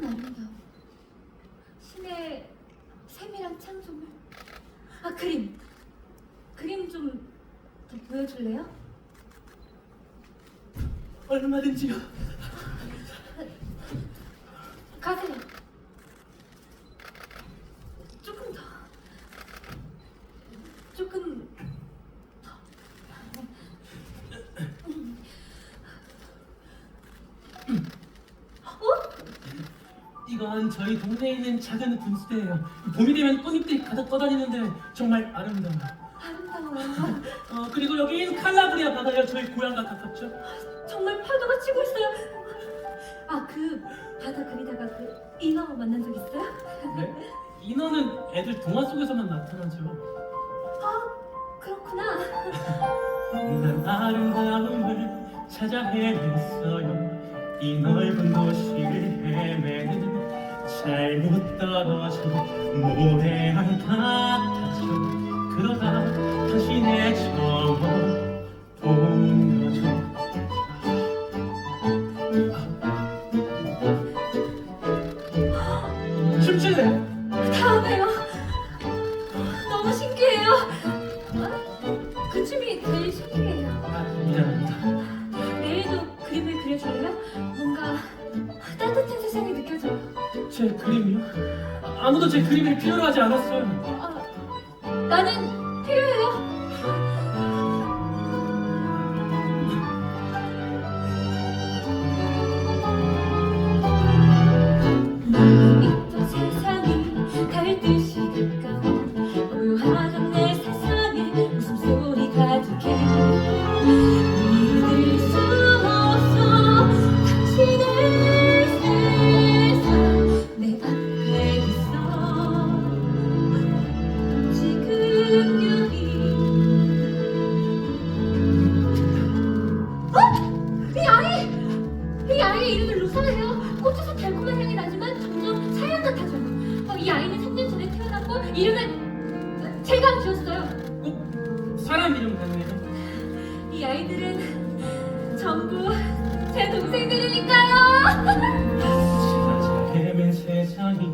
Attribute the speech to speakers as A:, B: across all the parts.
A: 참 아름다워. 신의 세밀한 창조물. 아 그림. 그림 좀더 보여줄래요?
B: 얼마든지요.
A: 가세요. 조금 더. 조금 더. 어?
B: 이건 저희 동네에 있는 작은 분수대예요. 봄이 되면 꽃잎들이 가득 떠다니는데 정말 아름다워요.
A: 아름다워요.
B: 어, 그리고 여긴 칼라브리아 바다요. 저희 고향과 가깝죠.
A: 정말 파도가 치고 있어요. 아, 그 바다 그리다가 그 인어 만난 적 있어요?
B: 네? 인어는 애들 동화 속에서만 나타나죠.
A: 아, 그렇구나.
B: 난 아름다움을 찾아 헤맸어요. 이 넓은 도시를 헤매는 잘못 떨어져 모래알 같았죠. 그러다 다시 내 처음 본 거죠. 춤추네.
A: 다음에요. 제 그림이요?
B: 아, 아무도 제 그림을 필요로 하지 않았어요.
A: 아, 나는 필요해요. 이 아이는 3년 전에 태어났고 이름은 제가 지었어요.
B: 꼭 사람 이름 같네요.
A: 이 아이들은 전부 제 동생들이니까요.
B: 헤맨 세상이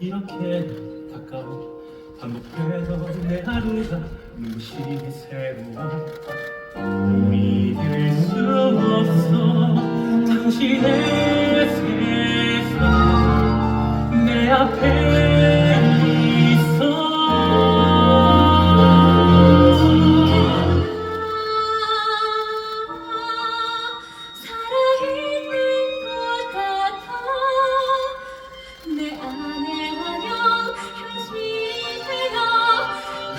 B: 이렇게 가까워 반복되던 내 하루가 무심히 새로워 믿을 수 없어 당신의 세상 내 앞에